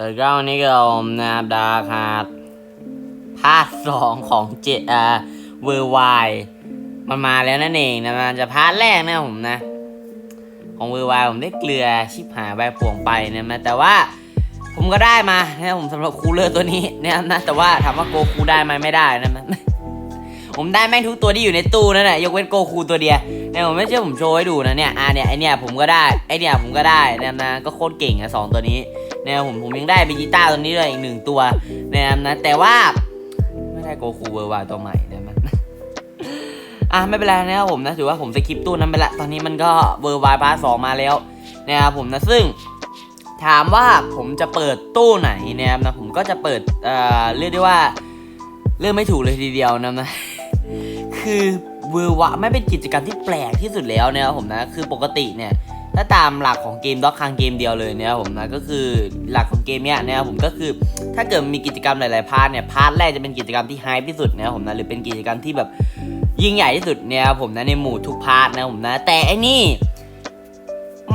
แต่ก็วันนี้ก็ผมนะครับดาคาดภาคสองของเจอ่าเวอร์ไวมันมาแล้วนั่นเองนะมันจะพาร์ทแรกนะผมนะ ของเวอร์ไวผมได้เกลือชิบหายใบผวงไปนะนะแต่ว่าผมก็ได้มานะผมสำหรับคูลเลอร์ตัวนี้นะครับนะแต่ว่าถามว่าโกคูได้ไหมไม่ได้นะมันผมได้แม่งทุกตัวที่อยู่ในตู้นั่นแหละยกเว้นโกคูตัวเดียวเนี่ยผมไม่เชื่อผมโชว์ให้ดูนะเนี่ยอ่าเนี่ยไอเนี่ยผมก็ได้ไอเนี่ยผมก็ได้นะนะก็โคตรเก่งอะสองตัวนี้ เนี่ยผมผมยังได้เบจิต้าตัวนี้เลยอีกหนึ่งตัวนะครับนะแต่ว่าไม่ได้โกคูเวอร์วายตัวใหม่นะมันอะไม่เป็นไรนะครับผมนะถือว่าผมสกิปตู้นั้นไปละตอนนี้มันก็เวอร์วายพาร์ทสองมาแล้วนะครับผมนะซึ่งถามว่าผมจะเปิดตู้ไหนนะครับนะผมก็จะเปิดเอ่อเรียกได้ว่าเลือกไม่ถูกเลยทีเดียวนะนะคือเวอร์วะไม่เป็นกิจกรรมที่แปลกที่สุดแล้วนะครับผมนะคือปกติเนี่ย ถ้าตามหลักของเกมด็อกคังเกมเดียวเลยเนี่ยผมนะก็คือหลักของเกมเนี้ยนะครับผมก็คือถ้าเกิดมีกิจกรรมหลายๆพาร์ทเนี่ยพาร์ทแรกจะเป็นกิจกรรมที่ไฮที่สุดนะครับผมนะหรือเป็นกิจกรรมที่แบบยิ่งใหญ่ที่สุดเนี่ยผมนะในหมู่ทุกพาร์ทนะผมนะแต่ไอ้นี่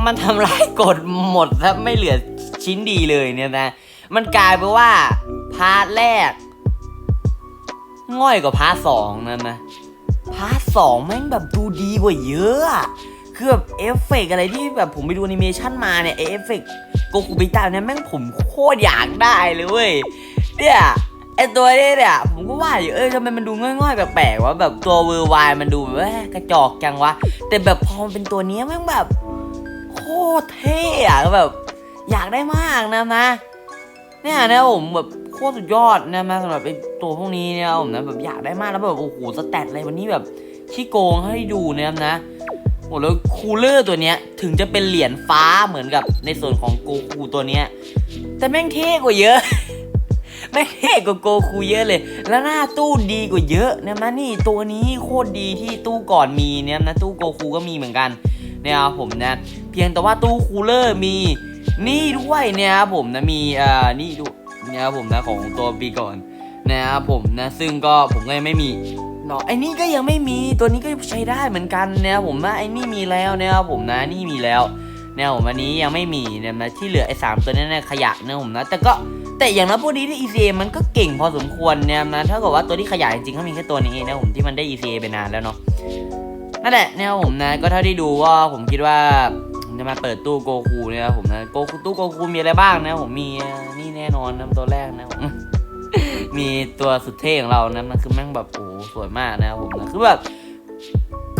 มันทำลายกฎหมดแทบไม่เหลือชิ้นดีเลยเนี่ยนะ มันกลายเป็นว่าพาร์ทแรก ง่อยกว่าพาร์ทสองนั่นนะพาร์ทสองแม่งแบบดูดีกว่าเยอะ คือแบบเอฟเฟกต์อะไรที่แบบผมไปดูแอนิเมชันมาเนี่ยเอฟเฟกต์โกคูบิตาเนี่ยแม่งผมโคตรอยากได้เลยเว้ยเนี่ยไอตัวนี้เนี่ยผมก็ว่าอยู่เอ้ยทำไมมันดูง่อยๆแปลกๆวะแบบตัวเวอร์ไวมันดูแบบกระจอกจังวะ แต่แบบพอมันเป็นตัวเนี้ยแม่งแบบโคตรเท่อะแบบ อยากได้มากนะนะเนี่ยนะผมแบบโคตรสุดยอดนะมาสำหรับไอตัวพวกนี้เนี่ยผมนะแบบอยากได้มากแล้วแบบโอ้โหสแตทอะไรวันนี้แบบขี้โกงให้ดูนะครับนะ โอ้แล้วคูลเลอร์ตัวเนี้ยถึงจะเป็นเหรียญฟ้าเหมือนกับในส่วนของโกคูตัวเนี้ย แต่แม่งเท่กว่าเยอะแม่งเท่กว่าโกคูเยอะเลย แล้วหน้าตู้ดีกว่าเยอะนะมานี่ตัวนี้โคตรดีที่ตู้ก่อนมีเนี่ยนะตู้โกคูก็มีเหมือนกันเนี่ยครับผมนะเพียงแต่ว่าตู้คูลเลอร์มีนี่ด้วยเนี่ยครับผมนะมีอ่อนี่ดูเนี่ยครับผมนะของตัวปีก่อนนะครับผมนะซึ่งก็ผมก็ยังไม่มี เนาะไอ้นี่ก็ยังไม่มีตัวนี้ก็ใช้ได้เหมือนกันนะครับผมนะไอ้นี่มีแล้วนะครับผมนะนี่มีแล้วเนี่ยผมอันนี้ยังไม่มีเนี่ยนะที่เหลือไอ้สามตัวนั้นเนี่ยขยะนะผมนะแต่ก็แต่อย่างนั้นพวกนี้ที่ ECA มันก็เก่งพอสมควรเนี่ยนะถ้าเกิดว่าตัวที่ขยะจริงๆก็มีแค่ตัวนี้เองนะผมที่มันได้ ECA ไปนานแล้วเนาะนั่นแหละเนี่ยผมนะก็เท่าที่ดูว่าผมคิดว่าจะมาเปิดตู้โกคูเนี่ยผมนะโกคูตู้โกคูมีอะไรบ้างนะผมมีนี่แน่นอนนะตัวแรกนะผม มีตัวสุดเท่ของเรานะมันคือแม่งแบบโอ้สวยมากนะครับผมนะคือแบบ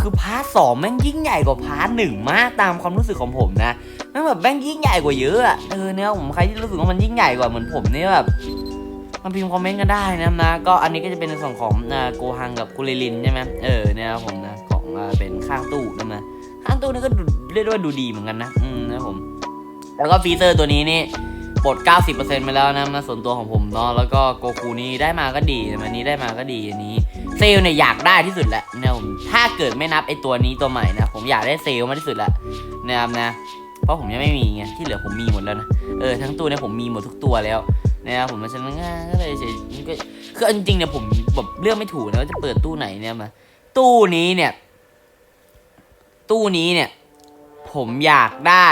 คือพาร์ทสองแม่งยิ่งใหญ่กว่าพาร์ทหนึ่งมากตามความรู้สึกของผมนะแม่งแบบแม่งยิ่งใหญ่กว่าเยอะอะเออเนี่ยผมใครที่รู้สึกว่ามันยิ่งใหญ่กว่าเหมือนผมเนี่ยแบบมันพิมพ์คอมเมนต์กันได้นะนะ ก็อันนี้ก็จะเป็นในส่วนของโกฮังกับกุลิลินใช่ไหมเออเนี่ยผมนะของเป็นข้างตู้นะนะข้างตู้นี่ก็ดูเรียกว่าดูดีเหมือนกันนะ อืมนะผม แล้วก็ฟีเซอร์ตัวนี้นี่ ปลด 90%ไปแล้วนะมาส่วนตัวของผมเนาะแล้วก็โกคูนี้ได้มาก็ดีอันนี้ได้มาก็ดีอันนี้เซลเนี่ยอยากได้ที่สุดแหละนะครับผมถ้าเกิดไม่นับไอตัวนี้ตัวใหม่นะผมอยากได้เซลมากที่สุดแหละนะครับนะ เพราะผมยังไม่มีไงที่เหลือผมมีหมดแล้วนะเออทั้งตู้เนี่ยผมมีหมดทุกตัวแล้วนะครับผมเพราะฉะนั้นก็เลยเฉยก็คือจริงๆเนี่ยผมแบบเลือกไม่ถูกนะว่าจะเปิดตู้ไหนเนี่ยมาตู้นี้เนี่ย ตู้นี้เนี่ย ผมอยากได้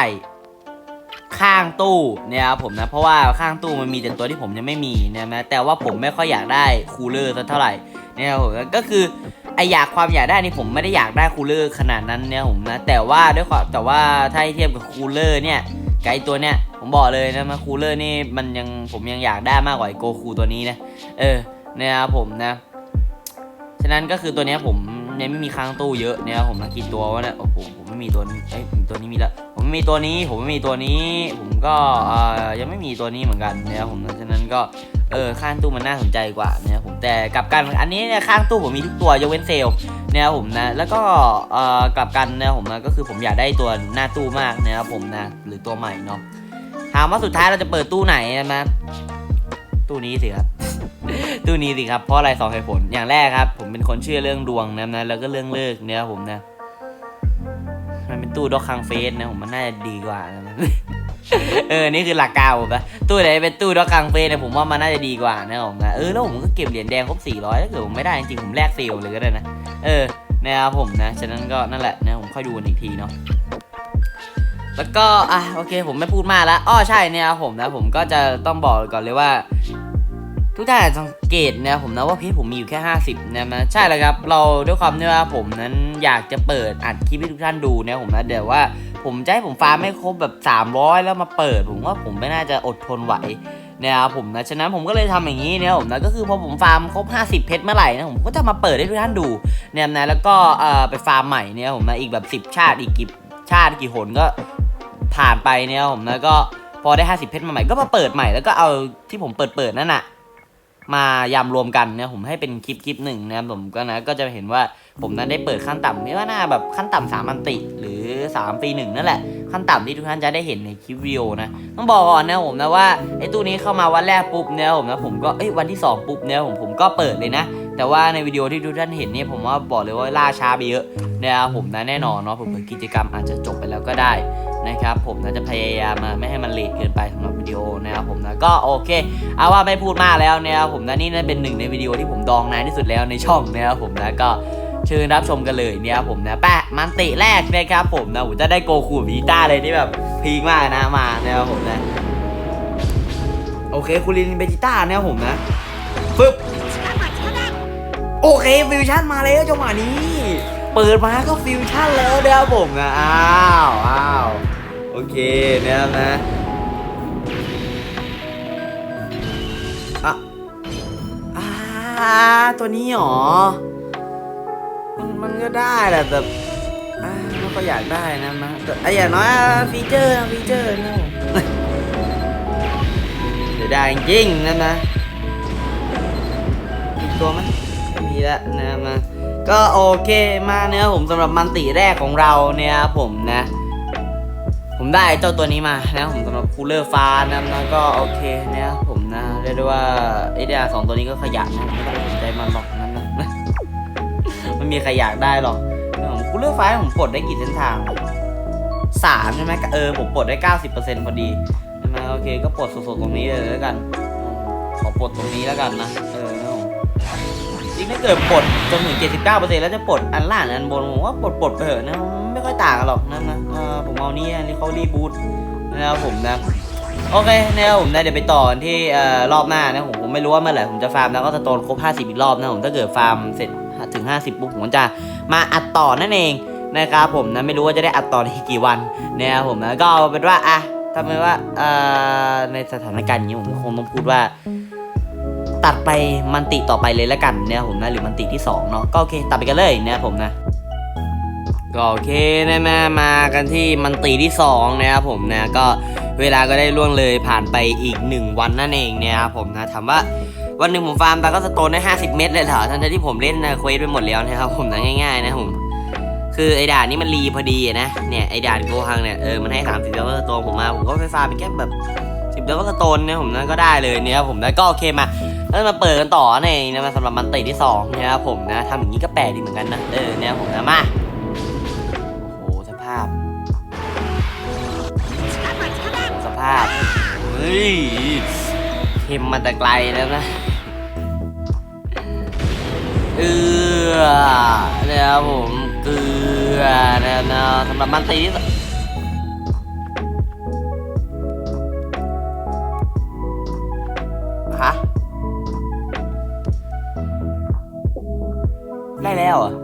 ข้างตู้เนี่ยครับผมนะเพราะว่าข้างตู้มันมีแต่ตัวที่ผมยังไม่มีนะนะแต่ว่าผมไม่ค่อยอยากได้คูลเลอร์สักเท่าไหร่เนี่ยครับผมก็คือไออยากความอยากได้นี่ผมไม่ได้อยากได้คูลเลอร์ขนาดนั้นเนี่ยผมนะแต่ว่าด้วยความแต่ว่าถ้าเทียบกับคูลเลอร์เนี่ยไกตัวเนี้ยผมบอกเลยนะมาคูลเลอร์นี่มันยังผมยังอยากได้มากกว่าไอโกคูตัวนี้นะเออเนี่ยครับผมนะฉะนั้นก็คือตัวเนี้ยผมยังไม่มีค้างตู้เยอะเนี่ยผมมากี่ตัววะเนี่ยโอ้โหผมไม่มีตัวนี้เอ้ยตัวนี้มีแล้ว ผมมีตัวนี้ ผมมีตัวนี้ ผมก็เออยังไม่มีตัวนี้เหมือนกันนี่ยครับผมนะฉะนั้นก็เออข้างตู้มันน่าสนใจกว่านี่ยครับผมแต่กลับกันอันนี้เนี่ยข้างตู้ผมมีทุกตัวยกเว้นเซลนี่ยครับผมนะแล้วก็เอ่อกลับกันนะครับผมนะก็คือผมอยากได้ตัวหน้าตู้มากนะครับผมนะหรือตัวใหม่เนาะถามว่าสุดท้ายเราจะเปิดตู้ไหนนะตู้นี้สิครับตู้นี้สิครับเพราะอะไรสองเหตุผลอย่างแรกครับ ผมเป็นคนเชื่อเรื่องดวงนะนะแล้วก็เรื่องเลิกเนี่ยครับผมนะ ตู้ดอกคังเฟสนะผมมันน่าจะดีกว่านะ เออ นี่คือหลักการผมนะตู้ไหนเป็นตู้ดอกคังเฟสเนี่ยผมว่ามันน่าจะดีกว่านะผมนะ เออแล้วผมก็เก็บเหรียญแดงครบ 400ถ้าเกิดผมไม่ได้จริงๆผมแลกเซลเลยก็ได้นะ เออ นะครับผมนะ ฉะนั้นก็นั่นแหละนะผมค่อยดูกันอีกทีเนาะแล้วก็ อะ โอเค ผมไม่พูดมากแล้ว อ้อ ใช่เนี่ยผมนะ ผมก็จะต้องบอกก่อนเลยว่า ทุกท่านสังเกตนะผมนะว่าเพจผมมีอยู่แค่ 50นะนะใช่แล้วครับ เราด้วยความที่ว่าผมนั้น อยากจะเปิดอัดคลิปให้ทุกท่านดูนะผมนะเดี๋ยวว่า ผมจะให้ผมฟาร์มไม่ครบแบบ 300 แล้วมาเปิด ผมว่าผมไม่น่าจะอดทนไหวนะครับผมนะ ฉะนั้นผมก็เลยทำอย่างนี้นะครับผมนะ ก็คือพอผมฟาร์มครบ 50 เพชรเมื่อไหร่นะผมก็จะมาเปิดให้ทุกท่านดูเนี่ยนะ แล้วก็เอ่อไปฟาร์มใหม่เนี่ยผมนะ อีกแบบ 10 ชาติ อีกกี่ชาติกี่หนก็ผ่านไปเนี่ยผมนะ ก็พอได้ 50 เพชรมาใหม่ก็มาเปิดใหม่ แล้วก็เอาที่ผมเปิดเปิดนั่นน่ะ มายำรวมกันเนี่ยผมให้เป็นคลิปคลิปหนึ่งนะครับผมก็นะก็จะเห็นว่าผมนั้นได้เปิดขั้นต่ำไม่ว่าน่าแบบขั้นต่ำสามอันติ หรือ3ปีหนึ่งนั่นแหละ ขั้นต่ำที่ทุกท่านจะได้เห็นในคลิปวิดีโอนะต้องบอกก่อนนะผมนะว่าไอ้ตู้นี้เข้ามาวันแรกปุ๊บเนี่ยผมนะผมก็เอ้ยวันที่สองปุ๊บเนี่ยผมผมก็เปิดเลยนะ แต่ว่าในวิดีโอที่ทุกท่านเห็นเนี่ยผมว่าบอกเลยว่าล่าช้าไปเยอะนะครับผมนะแน่นอนเนาะผมกิจกรรมอาจจะจบไปแล้วก็ได้นะครับผมนะจะพยายามมาไม่ให้มันเลทเกินไปสำหรับวิดีโอนะครับผมนะก็โอเคเอาว่าไม่พูดมากแล้วนะครับผมนะนี่นั่นเป็นหนึ่งในวิดีโอที่ผมดองนานที่สุดแล้วในช่องนะครับผมนะก็เชิญรับชมกันเลยเนี่ยครับผมนะแปะมันติแรกนะครับผมนะผมจะได้โกคูวีต้าเลยที่แบบพีคมากนะมานะครับผมนะ โอเคคูรินเบจิต้าเนะครับผมนะฟึบ โอเคฟิวชั่นมาแล้วจังหวะนี้ เปิดมาก็ฟิวชั่นแล้วนะครับผมนะอ้าวอ้าวโอเคนะครับนะอ่าตัวนี้หรอ มันมันก็ได้แหละแต่ไม่ก็อยากได้นะมาแต่อย่างน้อยฟีเจอร์ฟีเจอร์นะเดี๋ยวได้จริงๆนะนะมีตัวไหม ไม่มีแล้วนะมาก็โอเคมาเนี่ยผมสำหรับมันติแรกของเราเนี่ยผมนะ ผมได้เจ้าตัวนี้มานะผมสำหรับคูลเลอร์ฟ้านะแล้วก็โอเคนะครับผมนะเรียกได้ว่าไอเดียสองตัวนี้ก็ขยันนะไม่ต้องสนใจมันหรอกนั่นนะไม่มีใครอยากได้หรอกผมคูลเลอร์ฟ้าผมปลดได้กี่เส้นทางสามใช่ไหมเออผมปลดได้เก้าสิบเปอร์เซ็นต์พอดีใช่ไหมโอเคก็ปลดสดๆตรงนี้เลยแล้วกันขอปลดตรงนี้แล้วกันนะ ถ้าเกิดปลดจนถึงเจ็ดสิบเก้าเปอร์เซ็นต์แล้วจะปลดอันล่างอันบนผมว่าปลดปลดไปเถอะนะไม่ค่อยต่างกันหรอกนั่นนะผมเอานี่อันนี้เขารีบูทนะครับผมนะโอเคนะครับผมนะเดี๋ยวไปต่อที่รอบหน้านะผมผมไม่รู้ว่าเมื่อไหร่ผมจะฟาร์มแล้วก็สโตนครบ 50 อีกรอบนะผมถ้าเกิดฟาร์มเสร็จถึง 50ปุ๊บผมจะมาอัดต่อนั่นเองนะครับผมนะไม่รู้ว่าจะได้อัดต่อในกี่วันนะครับผมนะก็เป็นว่าอะทำไมว่าในสถานการณ์อย่างนี้ผมคงต้องพูดว่า ตัดไปมันติต่อไปเลยแล้วกันเนี่ยผมนะหรือมันติที่สองเนาะก็โอเคตัดไปกันเลยเนะครับผมนะก็โอเคนะมามากันที่มันตีที่2นะครับผมนะก็เวลาก็ได้ล่วงเลยผ่านไปอีก 1 วันนั่นเองนะครับผมนะถามว่าวันหนึ่งผมฟาร์มตาก็สโตนได้ 50 เม็ดเลยเหรอทั้งที่ผมเล่นนะเควสไปหมดแล้วนะครับผมนะง่ายๆนะผมคือไอ้ด่านนี้มันรีพอดีนะเนี่ยไอ้ด่านโกฮังเนี่ยเออมันให้ 30ดอลลาร์สโตนผมมาผมก็ไปฟาร์มไปแค่แบบ10ดอลลาร์สโตนเนี่ยผมนะก็ได้เลยเนี่ยครับผมนะก็โอเคมา แล้วมาเปิดกันต่อในนะสำหรับมันตีที่สองนะครับผมนะทำอย่างนี้ก็แปลกดีเหมือนกันนะเออเนี่ยผมนะมาโอ้โหสภาพ สภาพเฮ้ยเค็มมาแต่ไกลแล้วนะเอือนะครับผมเกลือนะนะสำหรับมันตีที่ แล้วเหรอ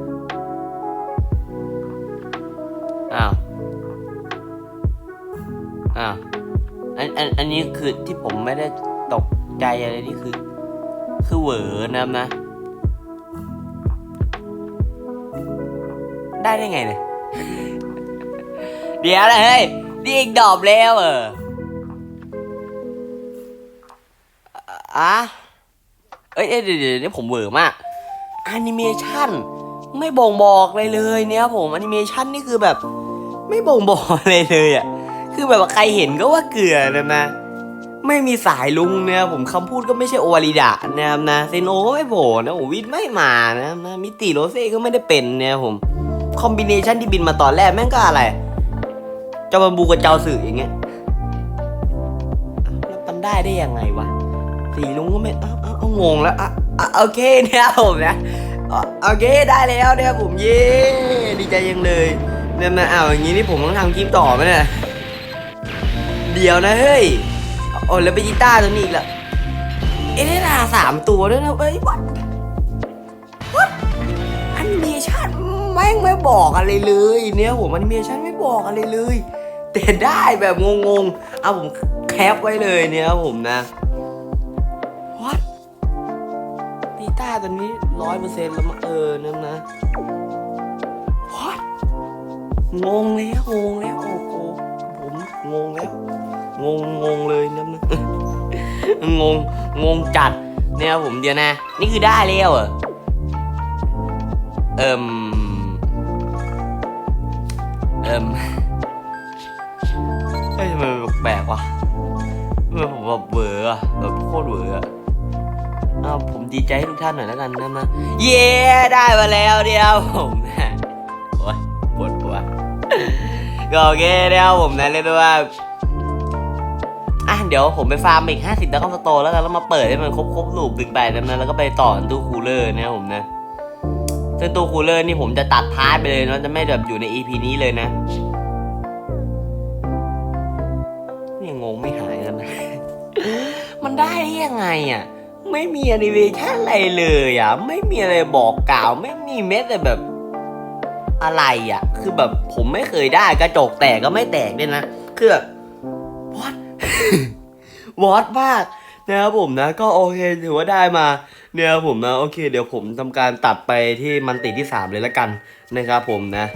อ้าว อ้าว อัน อัน อันนี้คือที่ผมไม่ได้ตกใจอะไรนี่คือ คือเหวอนะนะ ได้ได้ไงเนี่ย เดี๋ยวนะเฮ้ย นี่เองดอบแล้วเอออะเอ้ยเอ้ยเดี๋ยวเดี๋ยวนี่ผมเวอร์มากแอนิเมชัน ไม่บ่งบอกเลยเลยเนี่ยผมแอนิเมชันนี่คือแบบ ไม่บ่งบอกเลยเลยอะคือแบบว่าใครเห็นก็ว่าเกลือนะนะไม่มีสายลุงเนี่ยผมคำพูดก็ไม่ใช่โอวาริดะนะครับนะเซโนก็ไม่โผล่นะโอวิทไม่มานะนะมิติโรเซ่ก็ไม่ได้เป็นเนี่ยผมคอมบิเนชันที่บินมาตอนแรกแม่งก็อะไรเจ้าบัมบูกับเจ้าสื่ออย่างเงี้ยแล้วมันได้ได้ยังไงวะสีลุงก็ไม่เอาเอางงแล้วอะโอเคเนี่ยผมนะ โอเคได้แล้วเนี่ยผมเย้ดีใจยังเลยเนี่ยนะอ้าวอย่างงี้นี่ผมต้องทำคลิปต่อไหมเนี่ยเดี๋ยวนะเฮ้ยโอ้แล้วไปกีตาร์ตัวนี้อีกละเอเดนาสามตัวด้วยนะเอ้ยวัดวัดแอนิเมชันแม่งไม่บอกอะไรเลยเนี่ยผมแอนิเมชันไม่บอกอะไรเลย แต่ได้แบบงงๆเอาผมแคปไว้เลยเนี่ยผมนะ ตาร์ตัวนี้ร้อยเปอร์เซ็นต์แล้วมั้งเออนั่นนะ What งงแล้วงงแล้วโอ้โหผมงงแล้ว งงงงเลยนะงงงงจัดเนี่ยผมเดียวนะ นี่คือได้แล้วเหรอเอิมเอิมเฮ้ยทำไมมันแปลกวะทำไมผมแบบเวอร์อแบบโคตรเวอ ผมดีใจให้ทุกท่านหน่อยแล้วกันนะนะเย้ได้มาแล้วเดียวผมนะโอ๊ยปวดหัวก็โอเคเดียวผมนะเรียกได้ว่าอะเดี๋ยวผมไปฟาร์มอีก 50แล้วก็สโตแล้วกันแล้วมาเปิดให้มันครบครบลูปดึงไปนั้นะแล้วก็ไปต่อตู้คูลเลอร์นะผมนะซึ่งตู้คูลเลอร์นี่ผมจะตัดพาร์ทไปเลยเนาะจะไม่แบบอยู่ใน EP นี้เลยนะนี่ยังงงไม่หายกันนะ มันได้ได้ยังไงอะ ไม่มีแอนิเมชันอะไรเลยอะ ไม่มีอะไรบอกกล่าว ไม่มีเม็ดแต่แบบอะไรอะ คือแบบผมไม่เคยได้กระจกแตกก็ไม่แตกด้วยนะ คือแบบ what วอดมากนะครับผมนะ ก็โอเคถือว่าได้มาเนี่ยครับผมนะโอเค เดี๋ยวผมทำการตัดไปที่มันติที่สามเลยละกันนะครับผมนะ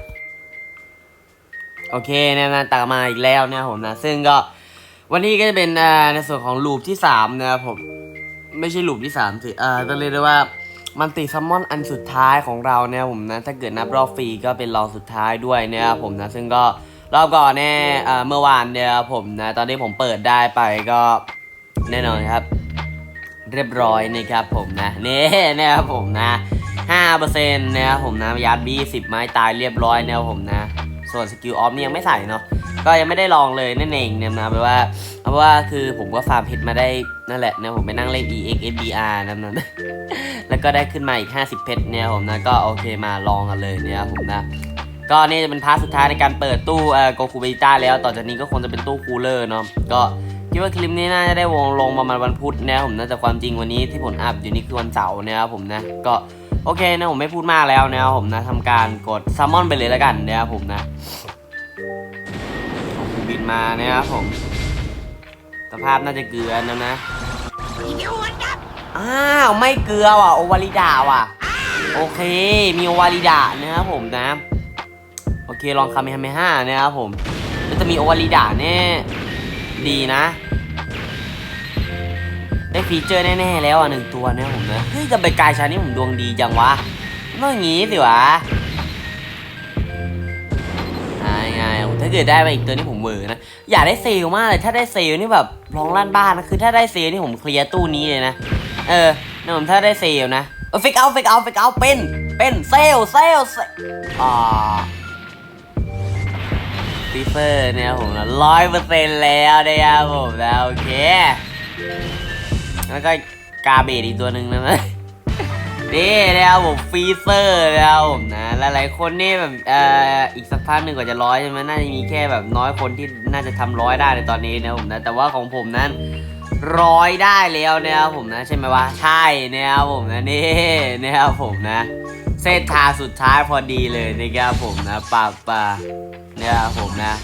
โอเคเนี่ยนะตัดมาอีกแล้วนะครับผมนะ ซึ่งก็วันนี้ก็จะเป็นในส่วนของลูปที่สามนะครับผม ไม่ใช่ลูปที่สามสิอ่าต้องเรียกได้ว่ามันติซัมมอนอันสุดท้ายของเราเนี่ยผมนะถ้าเกิดนับรอบฟรีก็เป็นรอบสุดท้ายด้วยเนี่ยครับผมนะซึ่งก็รอบก่อนเนี่ยอ่าเมื่อวานเนี่ยครับผมนะตอนที่ผมเปิดได้ไปก็แน่นอนครับ เรียบร้อยนะครับผมนะนี่นะครับผมนะห้าเปอร์เซ็นต์นะครับผมนะยัดบีสิบไม้ตายเรียบร้อยนะครับผมนะ ส่วนสกิลออฟนี่ยังไม่ใส่เนาะ ก็ยังไม่ได้ลองเลยนั่นเองเนี่ยนะแปลว่าเพราะว่าคือผมก็ฟาร์มเพชรมาได้นั่นแหละนะผมไปนั่งเล่น EX SBR นั่นนะแล้วก็ได้ขึ้นมาอีก 50 เพชรเนี่ยผมนะก็โอเคมาลองกันเลยเนี่ยผมนะก็นี่จะเป็นพาร์ทสุดท้ายในการเปิดตู้เอ่อโกคูเบต้าแล้วต่อจากนี้ก็คงจะเป็นตู้คูลเลอร์เนาะก็คิดว่าคลิปนี้น่าจะได้วงลงประมาณวันพุธนะผมนะแต่ความจริงวันนี้ที่ผมอัพอยู่นี่คือวันเสาร์นะครับผมนะก็โอเคนะผมไม่พูดมากแล้วนะครับผมนะทำการกดซัมมอนไปเลยแล้วกันนะครับผมนะ มานะครับผม สภาพน่าจะเกลือนะนะอ้าวไม่เกลือว่ะโอวาลิดาว่ะ โอเค มีโอวาลิดานะครับผมนะ โอเคลองคาเมฮาเมห้านะครับผมแล้วจะมีโอวาลิดาแน่ดีนะ ได้ฟีเจอร์แน่ๆแล้วอะหนึ่งตัวนะผมนะเฮ้ยจะไปกายชานี่ผมดวงดีจังวะต้องอย่างงี้สิวะ เกิดได้มาอีกตัวนี่ผมเวอร์นะ อยากได้เซลมากเลย ถ้าได้เซลนี่แบบร้องลั่นบ้านนะ คือถ้าได้เซลนี่ผมเคลียร์ตู้นี้เลยนะ เออนะผมถ้าได้เซลนะเออฟิกเอาฟิกเอาฟิกเอาเป็น เป็นเซลเซลเซลอ่าฟีเฟอร์เนี่ยผมนะร้อยเปอร์เซ็นต์แล้วนะครับผมนะโอเค แล้วก็กาเบดอีกตัวหนึ่งนะ นี่นะครับผมฟรีเซอร์นะครับผมนะหลายๆคนนี่แบบเอ่ออีกสักพักหนึ่งกว่าจะร้อยใช่ไหมน่าจะมีแค่แบบน้อยคนที่น่าจะทำร้อยได้ในตอนนี้นะผมนะแต่ว่าของผมนั้นร้อยได้แล้วนะครับผมนะใช่ไหมวะใช่นะครับผมนะนี่นะครับผมนะเส้นทางสุดท้ายพอดีเลยนะครับผมนะปาป่านะครับผมนะ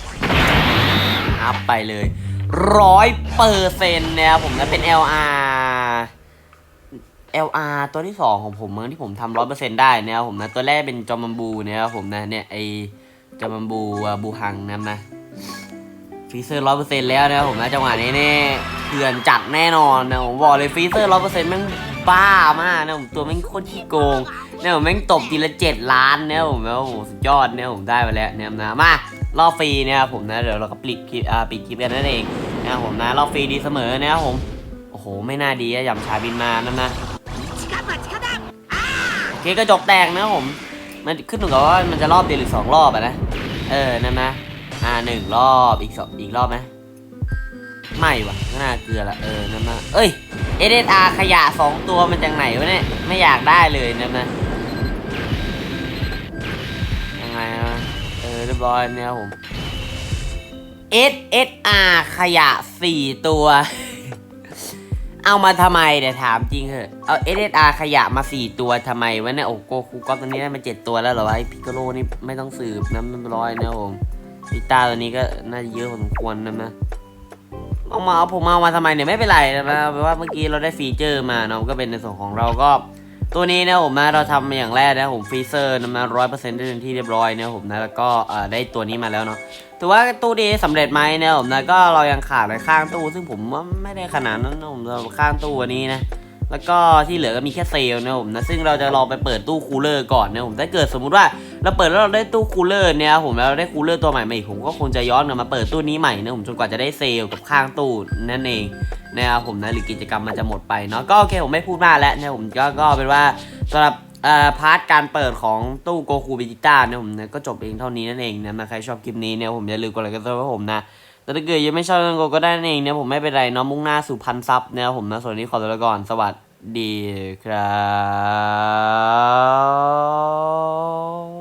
อัพไปเลยร้อยเปอร์เซ็นต์นะครับผมนะเป็น LR LR ตัวที่ 2 ของผมมั้งที่ผมทำร้อยเปอร์เซ็นต์ได้นะครับผมนะตัวแรกเป็นจอมัมบูนะครับผมนะเนี่ยไอจอมัมบูบูฮังนะนะฟีเซอร์ร้อยเปอร์เซ็นต์แล้วนะครับผมนะจังหวะนี้เนี่ยเถื่อนจัดแน่นอนนะผมบอกเลยฟีเซอร์ร้อยเปอร์เซ็นต์แม่งบ้ามากนะผมตัวแม่งโคตรขี้โกงเนี่ยผมแม่งตบทีละเจ็ดล้านเนี่ยผมนะโอ้โหสุดยอดเนี่ยผมได้ไปแล้วเนี่ยนะมารอบฟรีเนี่ยผมนะเดี๋ยวเราก็ปิดคลิปอ่าปิดคลิปกันนั่นเองนะครับผมนะรอบฟรีดีเสมอนะครับผมโอ้โหไม่น่าดีอะหย่ำชาบินมานั่นนะ เคกระจกแตกนะผม มันขึ้นอยู่กับว่ามันจะรอบเดียวหรือสองรอบอะนะ เออ นั่นนะอ่าหนึ่งรอบอีกสองอีกรอบไหมไม่วะก็น่าเกลือละเออนั่นนะเอ้ยเอเดอาขยะสองตัวมันจากไหนวะเนี่ยไม่อยากได้เลยนั่นนะยังไงนะเออเรียบร้อยเนี่ยผม SSR ขยะ4ตัว เอามาทำไมเดี๋ยวถามจริงเหอะ เอา SSR ขยะมา 4 ตัวทำไมวะเนี่ยโอ้โกคูก็ตอนนี้ได้มา 7 ตัวแล้วเหรอวะไอพิกโลนี่ไม่ต้องสืบนะมันร้อยนะผมพิต้าตัวนี้ก็น่าจะเยอะพอสมควรนะนะเอามาเอาผมเอามาทำไมเนี่ยไม่เป็นไรนะแปลว่าเมื่อกี้เราได้ฟีเจอร์มาเนาะก็เป็นในส่วนของเราก็ ตัวนี้นะผมนะเราทำมาอย่างแรกนะผมฟรีเซอร์นะมาร้อยเปอร์เซ็นต์ได้เป็นที่เรียบร้อยนะผมนะแล้วก็เอ่อได้ตัวนี้มาแล้วเนาะ ถือว่าตู้นี้สำเร็จไหมนะผมนะก็เรายังขาดในข้างตู้ ซึ่งผมว่าไม่ได้ขนาดนั้นนะผมเราข้างตู้อันนี้นะแล้วก็ที่เหลือก็มีแค่เซลล์นะผมนะซึ่งเราจะลองไปเปิดตู้คูลเลอร์ก่อนนะผมถ้าเกิดสมมุติว่าเราเปิดแล้วเราได้ตู้คูลเลอร์เนี่ยผมแล้วเราได้คูลเลอร์ตัวใหม่มาอีกผมก็คงจะย้อนกลับมาเปิดตู้นี้ใหม่นะผมจนกว่าจะได้เซลล์กับข้างตู้นั่นเองนะครับผมนะหรือกิจกรรมมันจะหมดไปเนาะก็โอเคผมไม่พูดมากแล้วนะผมก็ก็เป็นว่าสำหรับ อ่อพาร์ทการเปิดของตู้โกคูบิจิต้าเนี่ยผมนะก็จบเองเท่านี้นั่นเองนะใครชอบคลิปนี้เนี่ยผมอย่าลืมกดไลค์กดซับให้ผมนะแต่ถ้าเกิดยังไม่ชอบก็ก็ได้นั่นเองเนี่ยผมไม่เป็นไรเนาะมุ่งหน้าสู่พันซับเนี่ยผมนะส่วนนี้ขอตัวละก่อนสวัสดีครับ